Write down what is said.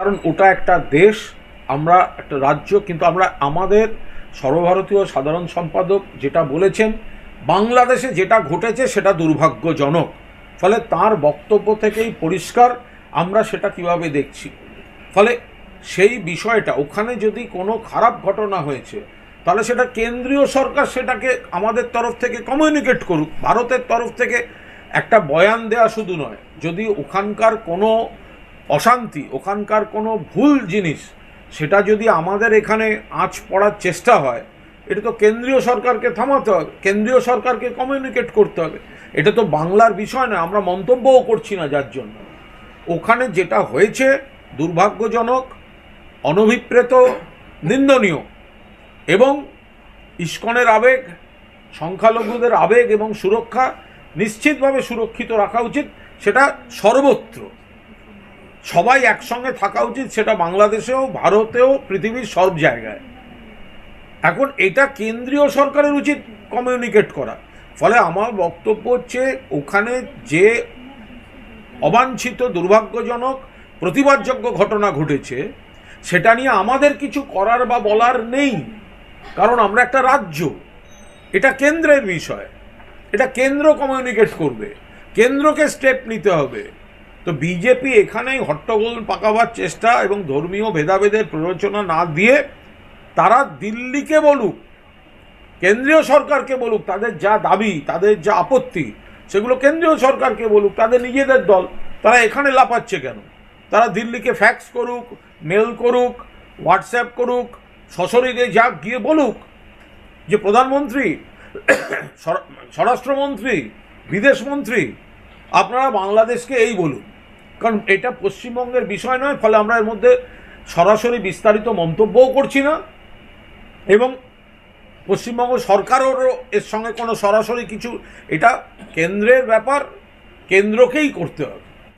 কারণ ওটা একটা দেশ, আমরা একটা রাজ্য, কিন্তু আমরা আমাদের সর্বভারতীয় সাধারণ সম্পাদক যেটা বলেছেন, বাংলাদেশে যেটা ঘটেছে সেটা দুর্ভাগ্যজনক। ফলে তার বক্তব্য থেকেই পরিষ্কার, আমরা সেটা কীভাবে দেখছি? ফলে সেই বিষয়টা, ওখানে যদি কোনো খারাপ ঘটনা হয়েছে, তাহলে সেটা কেন্দ্রীয় সরকার সেটাকে আমাদের তরফ থেকে কমিউনিকেট করুক। ভারতের তরফ থেকে একটা বয়ান দেওয়া শুধু নয়, যদি ওখানকার কোনো অশান্তি, ওখানকার কোনো ভুল জিনিস, সেটা যদি আমাদের এখানে আঁচ পড়ার চেষ্টা হয়, এটা তো কেন্দ্রীয় সরকারকে থামাতে হবে, কেন্দ্রীয় সরকারকে কমিউনিকেট করতে হবে। এটা তো বাংলার বিষয় না আমরা মন্তব্যও করছি না যার জন্য। ওখানে যেটা হয়েছে দুর্ভাগ্যজনক, অনভিপ্রেত, নিন্দনীয় এবং ইস্কনের আবেগ, সংখ্যালঘুদের আবেগ এবং সুরক্ষা নিশ্চিতভাবে সুরক্ষিত রাখা উচিত, সেটা সর্বত্র। সবাই একসঙ্গে থাকা উচিত, সেটা বাংলাদেশেও, ভারতেও, পৃথিবীর সব জায়গায়। এখন এটা কেন্দ্রীয় সরকারের উচিত কমিউনিকেট করা। ফলে আমার বক্তব্য হচ্ছে, ওখানে যে অবাঞ্ছিত, দুর্ভাগ্যজনক, প্রতিবাদযোগ্য ঘটনা ঘটেছে, সেটা নিয়ে আমাদের কিছু করার বা বলার নেই। কারণ আমরা একটা রাজ্য। এটা কেন্দ্রের বিষয়। এটা কেন্দ্র কমিউনিকেট করবে। কেন্দ্রকে স্টেপ নিতে হবে। তো বিজেপি এখানেই হট্টগোল পাকাবার চেষ্টা এবং ধর্মীয় ভেদাভেদের প্ররোচনা না দিয়ে তারা দিল্লিকে বলুক, কেন্দ্রীয় সরকারকে বলুক, তাদের যা দাবি, তাদের যা আপত্তি, সেগুলো কেন্দ্রীয় সরকারকে বলুক, তাদের নিজেদের দল, তারা এখানে লাফাচ্ছে কেন? তারা দিল্লিকে ফ্যাক্স করুক মেল করুক হোয়াটসঅ্যাপ করুক, সশরীরে যা গিয়ে বলুক যে প্রধানমন্ত্রী, স্বরাষ্ট্রমন্ত্রী, বিদেশমন্ত্রী, আপনারা বাংলাদেশকে এই বলুন। কারণ এটা পশ্চিমবঙ্গের বিষয় নয়, ফলে আমরা এর মধ্যে সরাসরি বিস্তারিত মন্তব্যও করছি না। এবং পশ্চিমবঙ্গ সরকারেরও এর সঙ্গে কোনো সরাসরি কিছু, এটা কেন্দ্রের ব্যাপার, কেন্দ্রকেই করতে হবে।